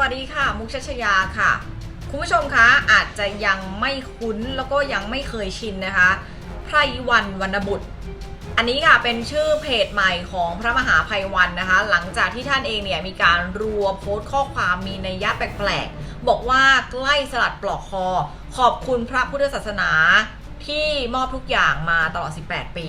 วัสดีค่ะ มุกชัชยาค่ะ คุณผู้ชมคะอาจจะยังไม่คุ้นแล้วก็ยังไม่เคยชินนะคะไพรวันวรรณบุตร อันนี้ค่ะเป็นชื่อเพจใหม่ของพระมหาภัยวันนะคะ หลังจากที่ท่านเองเนี่ยมีการรัวโพสต์ข้อความมีนัยยะแปลกๆ บอกว่าใกล้สลัดปลอกคอ ขอบคุณพระพุทธศาสนาที่มอบทุกอย่างมาตลอด 18 ปี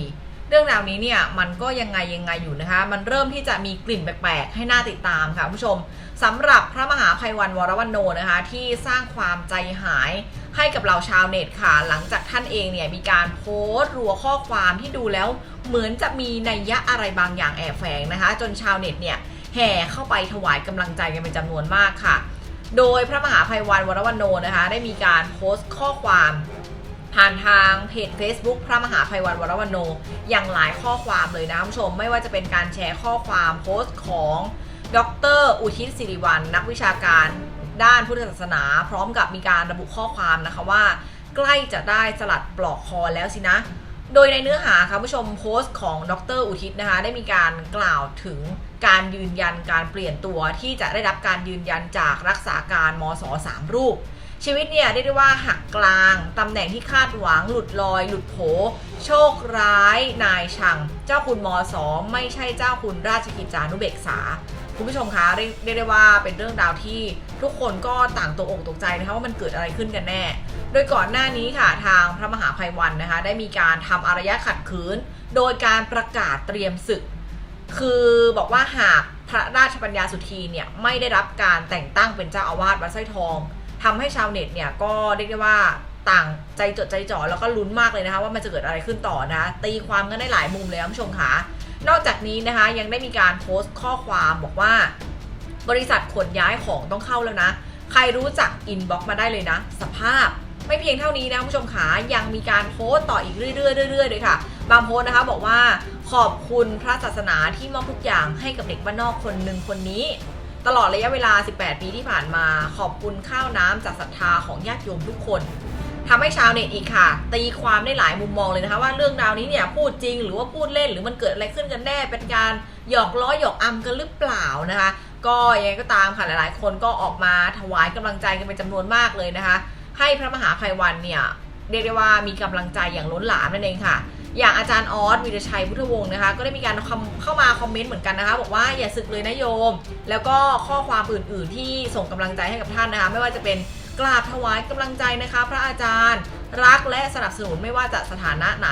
เรื่องราวนี้เนี่ยมันก็ยังไงยังไงอยู่นะคะ มันเริ่มที่จะมีกลิ่นแปลกๆ ให้น่าติดตามค่ะคุณผู้ชมสำหรับพระมหาภัยวันวรวันโนนะคะ ที่สร้างความใจหายให้กับเราชาวเน็ตค่ะ หลังจากท่านเองเนี่ยมีการโพสต์รัวข้อความที่ดูแล้ว เหมือนจะมีนัยยะอะไรบางอย่างแอบแฝงนะคะ จนชาวเน็ตเนี่ยแห่เข้าไปถวายกำลังใจกันเป็นจำนวนมากค่ะ โดยพระมหาภัยวันวรวันโนนะคะ ได้มีการโพสต์ข้อความ ผ่านทางเพจ Facebook พระมหาภัยวันวรวันโน อย่างหลายข้อความเลยนะคุณผู้ชม ไม่ว่าจะเป็นการแชร์ข้อความโพสต์ของดรอุทิศสิริวัลนักวิชาการด้านพุทธศาสนา พร้อมกับมีการระบุข้อความนะคะว่า ใกล้จะได้สลัดปลอกคอแล้วสินะ โดยในเนื้อหาค่ะผู้ชมโพสต์ของดรอุทิศนะคะ ได้มีการกล่าวถึงการยืนยันการเปลี่ยนตัวที่จะได้รับการยืนยันจากรักษาการมศสามรูป ชีวิตเนี่ยเรียกได้ว่าหักกลาง ตำแหน่งที่คาดหวัง หลุดลอย หลุดโผ โชคร้าย นายชัง เจ้าคุณมสองไม่ใช่เจ้าคุณราชกิจจานุเบกษา คุณผู้ชมคะเรียกได้ว่าเป็นเรื่องราวที่ทุกคนก็ต่างตกอกตกใจนะคะว่ามันเกิดอะไรขึ้นกันแน่ โดยก่อนหน้านี้ค่ะทางพระมหาภัยวันนะคะได้มีการทำอารยะขัดขืน โดยการประกาศเตรียมศึก คือบอกว่าหากพระราชปัญญาสุธีเนี่ยไม่ได้รับการแต่งตั้งเป็นเจ้าอาวาสวัดสร้อยทอง ทำให้ชาวเน็ตเนี่ยก็เรียกได้ว่าต่างใจจดใจจ่อแล้วก็ลุ้นมากเลยนะคะ ว่ามันจะเกิดอะไรขึ้นต่อนะ ตีความกันได้หลายมุมเลยคุณผู้ชมคะนอกจากนี้นะคะยังได้มีการโพสต์ข้อความบอกว่า บริษัทขนย้ายของต้องเข้าแล้วนะ ใครรู้จักอินบ็อกมาได้เลยนะ สภาพไม่เพียงเท่านี้นะคุณผู้ชมขายังมีการโพสต์ต่ออีกเรื่อยๆเรื่อยๆเลยค่ะ บางโพสต์นะคะบอกว่าขอบคุณพระศาสนาที่มอบทุกอย่างให้กับเด็กบ้านนอกคนหนึ่งคนนี้ ตลอดระยะเวลา 18 ปีที่ผ่านมา ขอบคุณข้าวน้ำจากศรัทธาของญาติโยมทุกคนทำให้ชาวเน็ตอีกค่ะ ตีความได้หลายมุมมองเลยนะคะ ว่าเรื่องราวนี้เนี่ยพูดจริงหรือว่าพูดเล่นหรือมันเกิดอะไรขึ้นกันแน่ เป็นการหยอกล้อหยอกอำกันหรือเปล่านะคะ ก็ยังไงก็ตามค่ะหลายๆ คนก็ออกมาถวายกำลังใจกันเป็นจำนวนมากเลยนะคะ ให้พระมหาภัยวันเนี่ยเรียกได้ว่ามีกำลังใจอย่างล้นหลามนั่นเองค่ะ อย่างอาจารย์ออสวีรชัยพุทธวงศ์นะคะ ก็ได้มีการเข้ามาคอมเมนต์เหมือนกันนะคะ บอกว่าอย่าสึกเลยนะโยม แล้วก็ข้อความอื่น ๆ ที่ส่งกำลังใจให้กับท่านนะคะ ไม่ว่าจะเป็นกราบถวายกำลังใจนะคะ พระอาจารย์รักและสนับสนุนไม่ว่าจะสถานะไหน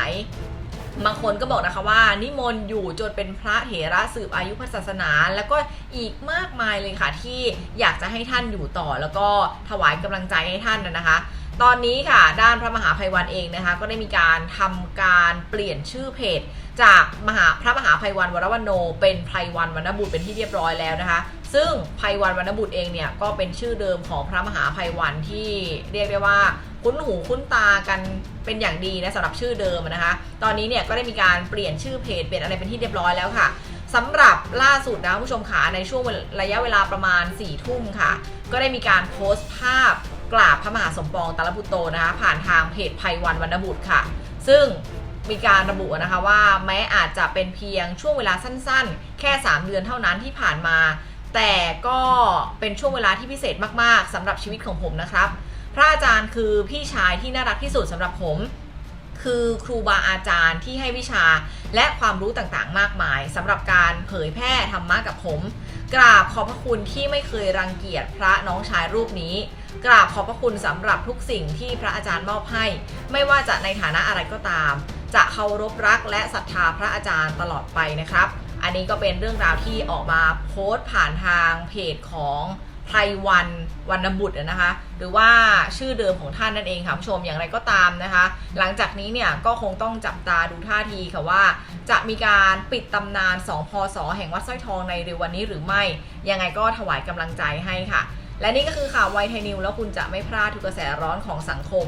บางคนก็บอกนะคะว่า นิมนต์อยู่จนเป็นพระเถระสืบอายุพระศาสนา แล้วก็อีกมากมายเลยค่ะที่อยากจะให้ท่านอยู่ต่อ แล้วก็ถวายกำลังใจให้ท่านนะคะ ตอนนี้ค่ะด้านพระมหาภัยวันเองนะคะก็ได้มีการทำการเปลี่ยนชื่อเพจ จากมหาพระมหาภัยวันวรวันโน เป็นไพรวันวรรณบุตรเป็นที่เรียบร้อยแล้วนะคะ ซึ่งไพรวันวรรณบุตรเองเนี่ยก็เป็นชื่อเดิมของพระมหาภัยวันที่เรียกได้ว่าคุ้นหูคุ้นตากันเป็นอย่างดีนะสำหรับชื่อเดิมนะคะ ตอนนี้เนี่ยก็ได้มีการเปลี่ยนชื่อเพจเปลี่ยนอะไรเป็นที่เรียบร้อยแล้วค่ะสำหรับล่าสุดนะคุณผู้ชมขาในช่วงระยะเวลาประมาณ4ี่ทุ่มค่ะ ก็ได้มีการโพสต์ภาพ กราบพระมหาสมปองตาลบุตโตนะคะผ่านทางเพจภัยวันวรรณบุตรค่ะ ซึ่งมีการระบุนะคะว่าแม้อาจจะเป็นเพียงช่วงเวลาสั้นๆ แค่ 3 เดือนเท่านั้นที่ผ่านมา แต่ก็เป็นช่วงเวลาที่พิเศษมากๆสำหรับชีวิตของผมนะครับ พระอาจารย์คือพี่ชายที่น่ารักที่สุดสำหรับผม คือครูบาอาจารย์ที่ให้วิชาและความรู้ต่างๆ มากมายสำหรับการเผยแพร่ธรรมะกับผม กราบขอบพระคุณที่ไม่เคยรังเกียจพระน้องชายรูปนี้ กราบขอบพระคุณสำหรับทุกสิ่งที่พระอาจารย์มอบให้ ไม่ว่าจะในฐานะอะไรก็ตาม จะเคารพรักและศรัทธาพระอาจารย์ตลอดไปนะครับ อันนี้ก็เป็นเรื่องราวที่ออกมาโพสต์ผ่านทางเพจของ ไพรวันวรรณบุตรนะคะ หรือว่าชื่อเดิมของท่านนั่นเองค่ะผู้ชมอย่างไรก็ตามนะคะ หลังจากนี้เนี่ยก็คงต้องจับตาดูท่าทีค่ะว่า จะมีการปิดตำนานสองพศแห่งวัดสร้อยทองในเร็ววันนี้หรือไม่ ยังไงก็ถวายกำลังใจให้ค่ะ และนี่ก็คือข่าวไวไทยนิวแล้วคุณจะไม่พลาดทุกกระแสร้อนของสังคม